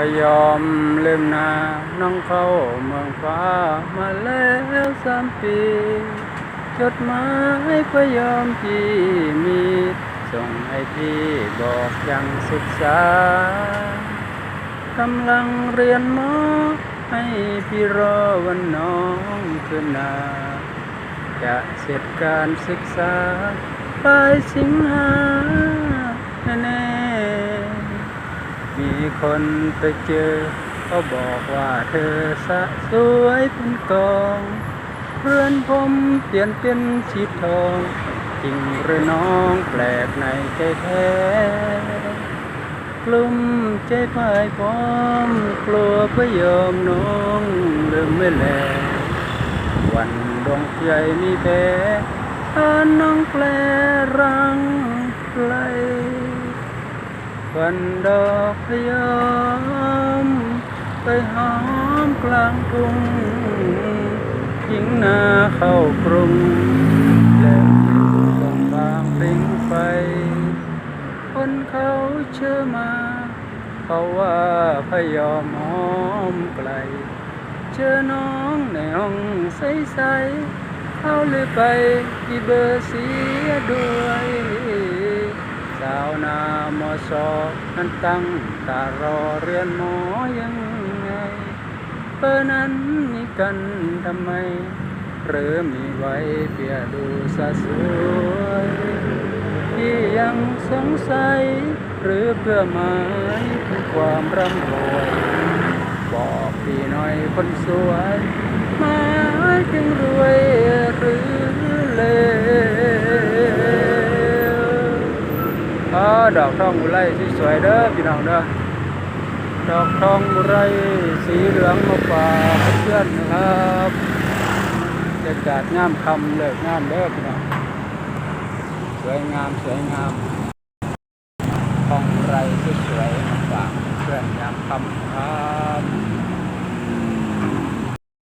ก็ยอมลืมหนาน้องเข้าเมืองฟ้ามาแล้วสามปี จดหมายก็ยอมพี่มีส่งให้พี่บอกยังศึกษากำลังเรียนหมอให้พี่รอวันน้องขึ้นนา จะเสร็จการศึกษาปลายสิงหา คนไปเจอเขาบอกว่าเธอสะสวยเป็นกอง เพื่อนผมเปลี่ยนเป็นชีทอง จริงหรือน้องแปลกในใจแท้กลุ่มใจพายพร้อมกลัวพยอมน้องเริ่มไม่แล วันดวงใจมีแพ้ถ้าน้องแปลรังไกล วันดอกพยอมไปหอมกลางทุ่งหญิงนาเข้ากรุงแล้วยู่ตรงบางปริงไฟ คนเขาเชื่อมา เขาว่าพยอมหอมไกลเจอน้องในห้องใสๆเขาเลยไปที่เบอร์เสียด้วย สาวนามอสอนั้นตั้งตารอเรียนหมอยังไงเบอร์นั้นมีกันทำไม หรือมีไว้เพียดูสะสวยที่ยังสงสัย หรือเพื่อหมายถึงความร่ำรวยบอกพี่หน่อยคนสวยมายถึงรวย ดอกทองอุไรที่สวยเด้อพี่น้องเด้อดอกทองอุไรสีเหลืองมาฝากเพื่อนนะครับบรรยากาศงามคำเลิกงามเด้อพี่น้องสวยงามสวยงามทองอุไรสวยๆมาฝากเพื่อนยามคำครับ